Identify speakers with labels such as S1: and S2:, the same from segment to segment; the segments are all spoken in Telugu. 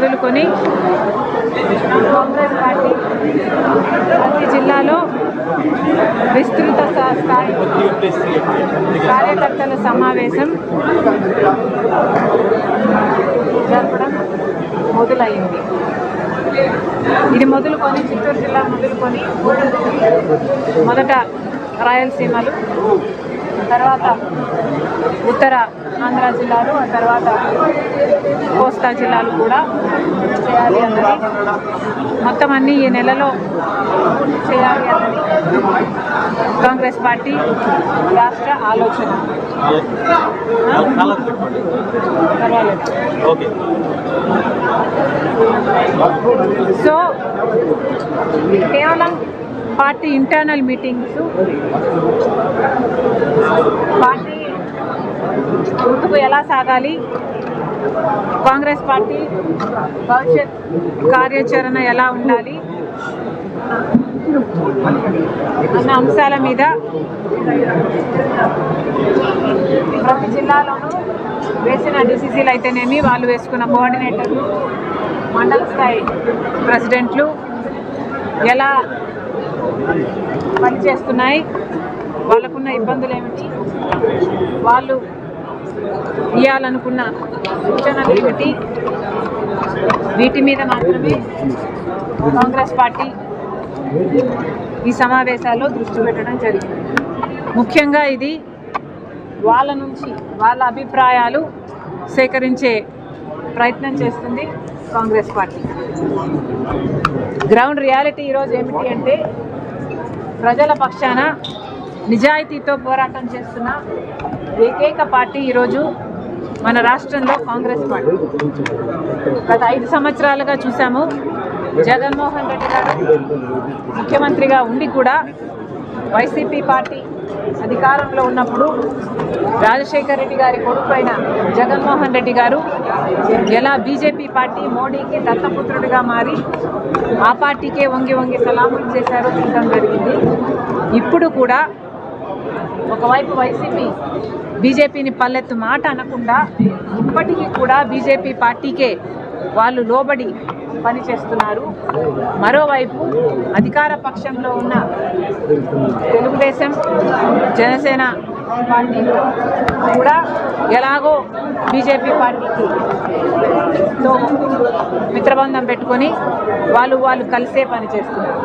S1: మొదలుకొని కాంగ్రెస్ పార్టీ ప్రతి జిల్లాలో విస్తృత స్థాయి కార్యకర్తల సమావేశం జరపడం మొదలైంది. ఇది మొదలుకొని చిత్తూరు జిల్లా మొదలుకొని మొదట రాయలసీమలు తర్వాత ఉత్తర ఆంధ్ర జిల్లాలు ఆ తర్వాత కోస్తా జిల్లాలు కూడా చేయాలి అన్నది. మొత్తం అన్ని ఈ నెలలో చేయాలి అన్నది. కాంగ్రెస్ పార్టీ రాష్ట్ర ఆలోచన. సో కేవలం పార్టీ ఇంటర్నల్ మీటింగ్స్ పార్టీ ముందుకు ఎలా సాగాలి కాంగ్రెస్ పార్టీ భవిష్యత్ కార్యాచరణ ఎలా ఉండాలి? అన్న అంశాల మీద ప్రతి జిల్లాలోనూ వేసిన డిసిసీలు అయితేనేమి వాళ్ళు వేసుకున్న కోఆర్డినేటర్లు మండల స్థాయి ప్రెసిడెంట్లు ఎలా పనిచేస్తున్నాయి? వాళ్ళకున్న ఇబ్బందులు ఏమిటి? వాళ్ళు ఇవ్వాలనుకున్న సూచనలు ఏమిటి వీటి మీద మాత్రమే కాంగ్రెస్ పార్టీ ఈ సమావేశాల్లో దృష్టి పెట్టడం జరిగింది. ముఖ్యంగా ఇది వాళ్ళ నుంచి వాళ్ళ అభిప్రాయాలు సేకరించే ప్రయత్నం చేస్తుంది కాంగ్రెస్ పార్టీ. గ్రౌండ్ రియాలిటీ ఈరోజు ఏమిటి అంటే ప్రజల పక్షాన నిజాయితీతో పోరాటం చేస్తున్న ఏకైక పార్టీ ఈరోజు మన రాష్ట్రంలో కాంగ్రెస్ పార్టీ. గత ఐదు సంవత్సరాలుగా చూసాము. జగన్మోహన్ రెడ్డి గారు ముఖ్యమంత్రిగా ఉండి కూడా వైసీపీ పార్టీ అధికారంలో ఉన్నప్పుడు రాజశేఖర రెడ్డి గారి కొడుకైన జగన్మోహన్ రెడ్డి గారు ఎలా బీజేపీ పార్టీ మోడీకి దత్తపుత్రుడిగా మారి ఆ పార్టీకే వంగి వంగి సలాములు చేశారో చూడడం జరిగింది. ఇప్పుడు కూడా ఒకవైపు వైసీపీ బీజేపీని పల్లెత్తు మాట అనకుండా ఇప్పటికీ కూడా బీజేపీ పార్టీకే వాళ్ళు లోబడి పనిచేస్తున్నారు. మరోవైపు అధికార పక్షంలో ఉన్న తెలుగుదేశం జనసేన పార్టీలో కూడా ఎలాగో బీజేపీ పార్టీకి తో మిత్రబంధం పెట్టుకొని వాళ్ళు వాళ్ళు కలిసే పని చేస్తున్నారు.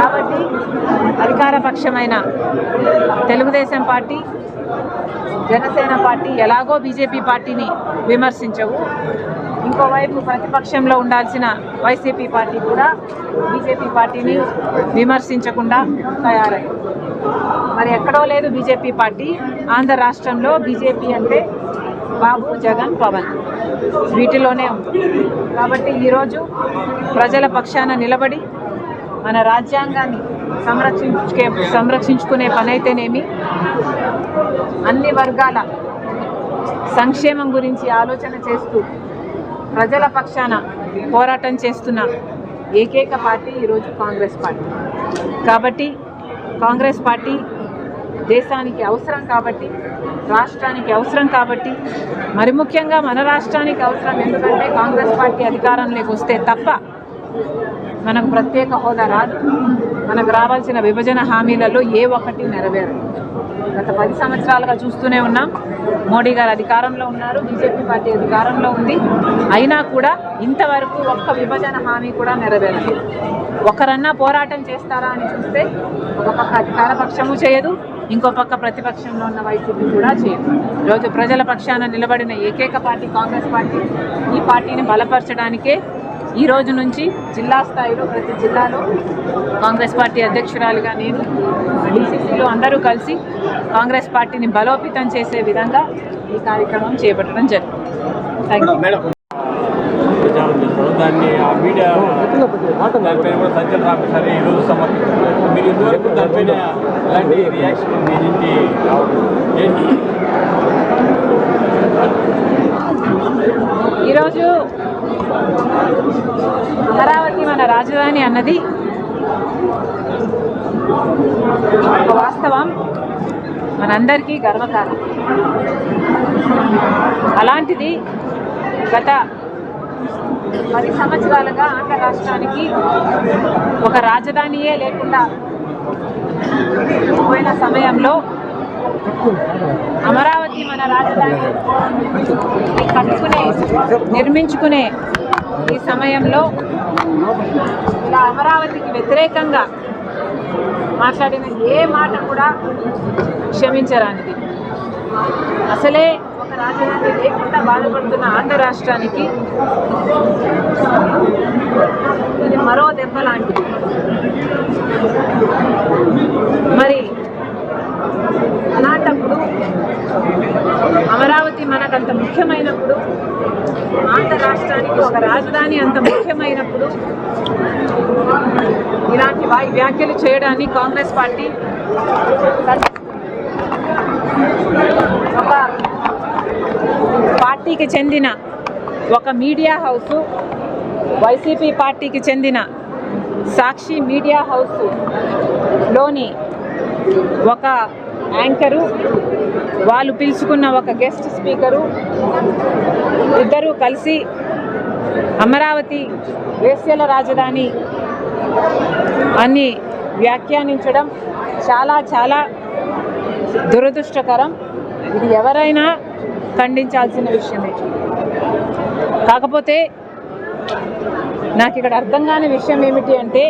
S1: కాబట్టి అధికార పక్షమైన తెలుగుదేశం పార్టీ జనసేన పార్టీ ఎలాగో బీజేపీ పార్టీని విమర్శించవు. ఇంకోవైపు ప్రతిపక్షంలో ఉండాల్సిన వైసీపీ పార్టీ కూడా బీజేపీ పార్టీని విమర్శించకుండా తయారైంది మరి ఎక్కడో లేదు బీజేపీ పార్టీ. ఆంధ్ర రాష్ట్రంలో బీజేపీ అంటే బాబు జగన్ పవన్. వీటిలోనే ఉంది. కాబట్టి ఈరోజు ప్రజల పక్షాన నిలబడి మన రాజ్యాంగాన్ని సంరక్షించుకే సంరక్షించుకునే పనైతేనేమి? అన్ని వర్గాల సంక్షేమం గురించి ఆలోచన చేస్తూ ప్రజల పక్షాన పోరాటం చేస్తున్న ఏకైక పార్టీ ఈరోజు కాంగ్రెస్ పార్టీ. కాబట్టి కాంగ్రెస్ పార్టీ దేశానికి అవసరం కాబట్టి రాష్ట్రానికి అవసరం కాబట్టి మరి ముఖ్యంగా మన రాష్ట్రానికి అవసరం ఎందుకంటే కాంగ్రెస్ పార్టీ అధికారంలోకి వస్తే తప్ప మనకు ప్రత్యేక హోదా రాదు. మనకు రావాల్సిన విభజన హామీలలో ఏ ఒక్కటి నెరవేరదు. గత పది సంవత్సరాలుగా చూస్తూనే ఉన్నాం. మోడీ గారు అధికారంలో ఉన్నారు బీజేపీ పార్టీ అధికారంలో ఉంది. అయినా కూడా ఇంతవరకు ఒక్క విభజన హామీ కూడా నెరవేరలేదు. ఒకరన్నా పోరాటం చేస్తారా అని చూస్తే ఒక పక్క అధికార పక్షము చేయదు ఇంకో పక్క ప్రతిపక్షంలో ఉన్న వైసీపీ కూడా చేయదు. ఈరోజు ప్రజల పక్షాన నిలబడిన ఏకైక పార్టీ కాంగ్రెస్ పార్టీ. ఈ పార్టీని బలపరచడానికే ఈ రోజు నుంచి జిల్లా స్థాయిలో ప్రతి జిల్లాలో కాంగ్రెస్ పార్టీ అధ్యక్షురాలుగా నేను డీసీసీలో అందరూ కలిసి కాంగ్రెస్ పార్టీని బలోపేతం చేసే విధంగా ఈ కార్యక్రమం చేపట్టడం జరిగింది. థ్యాంక్ యూ
S2: మేడం దాన్ని ఆ మీడియా దానిపైన కూడా సజ్జల రామకృష్ణ ఈరోజు సమర్పించారు. మీరు ఇంతవరకు దానిపైన ఎలాంటి రియాక్షన్ మీ నుంచి ఏంటి?
S1: ఈరోజు అమరావతి మన రాజధాని అన్నది ఒక వాస్తవం. మనందరికీ గర్వకారణం. అలాంటిది గత పది సంవత్సరాలుగా ఆంధ్ర రాష్ట్రానికి ఒక రాజధానియే లేకుండా పోయిన సమయంలో అమరావతి మన రాజధాని కట్టుకునే నిర్మించుకునే ఈ సమయంలో ఇలా అమరావతికి వ్యతిరేకంగా మాట్లాడిన ఏ మాట కూడా క్షమించరానిది. అసలే ఒక రాజధాని లేకుండా బాధపడుతున్న ఆంధ్ర రాష్ట్రానికి ఇది మరో దెబ్బ లాంటిది మరి అలాంటప్పుడు అమరావతి మనకంత ముఖ్యమైనప్పుడు ఆంధ్ర రాష్ట్రానికి ఒక రాజధాని అంత ముఖ్యమైనప్పుడు ఇలాంటి వాయి వ్యాఖ్యలు చేయడాన్ని కాంగ్రెస్ పార్టీ ఒక పార్టీకి చెందిన ఒక మీడియా హౌస్ వైసీపీ పార్టీకి చెందిన సాక్షి మీడియా హౌస్లోని ఒక యాంకరు వాళ్ళు పిలుచుకున్న ఒక గెస్ట్ స్పీకరు ఇద్దరూ కలిసి అమరావతి వేశ్యల రాజధాని అని వ్యాఖ్యానించడం చాలా చాలా దురదృష్టకరం. ఇది ఎవరైనా ఖండించాల్సిన విషయమే. కాకపోతే నాకు ఇక్కడ అర్థం కాని విషయం ఏమిటి అంటే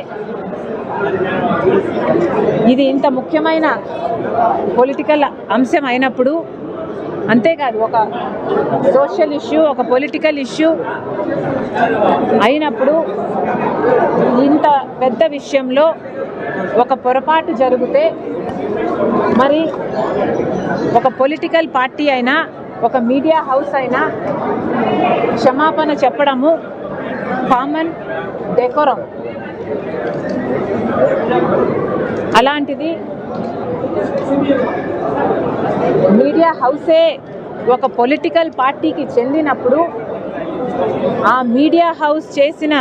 S1: ఇది ఇంత ముఖ్యమైన పొలిటికల్ అంశం అయినప్పుడు అంతేకాదు ఒక సోషల్ ఇష్యూ ఒక పొలిటికల్ ఇష్యూ అయినప్పుడు ఇంత పెద్ద విషయంలో ఒక పొరపాటు జరిగితే మరి ఒక పొలిటికల్ పార్టీ అయినా ఒక మీడియా హౌస్ అయినా క్షమాపణ చెప్పడము కామన్ డెకోరం అలాంటిది మీడియా హౌసే ఒక పొలిటికల్ పార్టీకి చెందినప్పుడు ఆ మీడియా హౌస్ చేసిన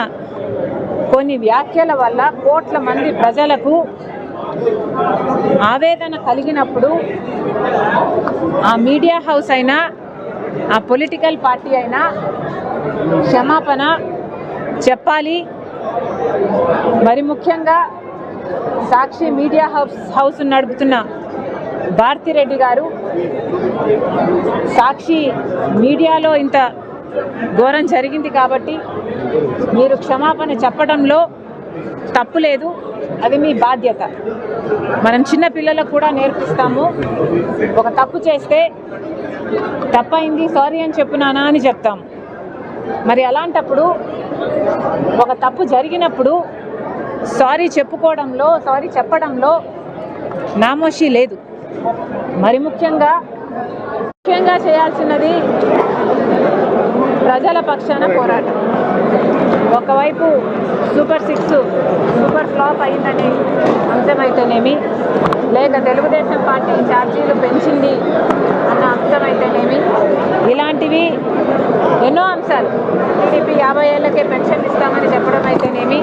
S1: కొన్ని వ్యాఖ్యల వల్ల కోట్ల మంది ప్రజలకు ఆవేదన కలిగినప్పుడు ఆ మీడియా హౌస్ అయినా ఆ పొలిటికల్ పార్టీ అయినా క్షమాపణ చెప్పాలి. మరి ముఖ్యంగా సాక్షి మీడియా హౌస్ హౌస్ నడుపుతున్న భారతిరెడ్డి గారు సాక్షి మీడియాలో ఇంత ఘోరం జరిగింది కాబట్టి మీరు క్షమాపణ చెప్పడంలో తప్పు లేదు. అది మీ బాధ్యత. మనం చిన్న పిల్లలకు కూడా నేర్పిస్తాము. ఒక తప్పు చేస్తే తప్పైంది సారీ అని చెప్పు నానా అని చెప్తాము మరి అలాంటప్పుడు ఒక తప్పు జరిగినప్పుడు సారీ చెప్పుకోవడంలో సారీ చెప్పడంలో నామోషి లేదు. మరి ముఖ్యంగా ముఖ్యంగా చేయాల్సినది ప్రజల పక్షాన పోరాటం. ఒకవైపు సూపర్ సిక్స్ సూపర్ ఫ్లాప్ అయిందనే అంశమైతేనేమి లేక తెలుగుదేశం పార్టీ ఛార్జీలు పెంచింది అన్న అంశమైతేనేమి ఇలాంటివి ఎన్నో అంశాలు. టీడీపీ యాభై ఏళ్ళకే పెన్షన్ ఇస్తామని చెప్పడం అయితేనేమి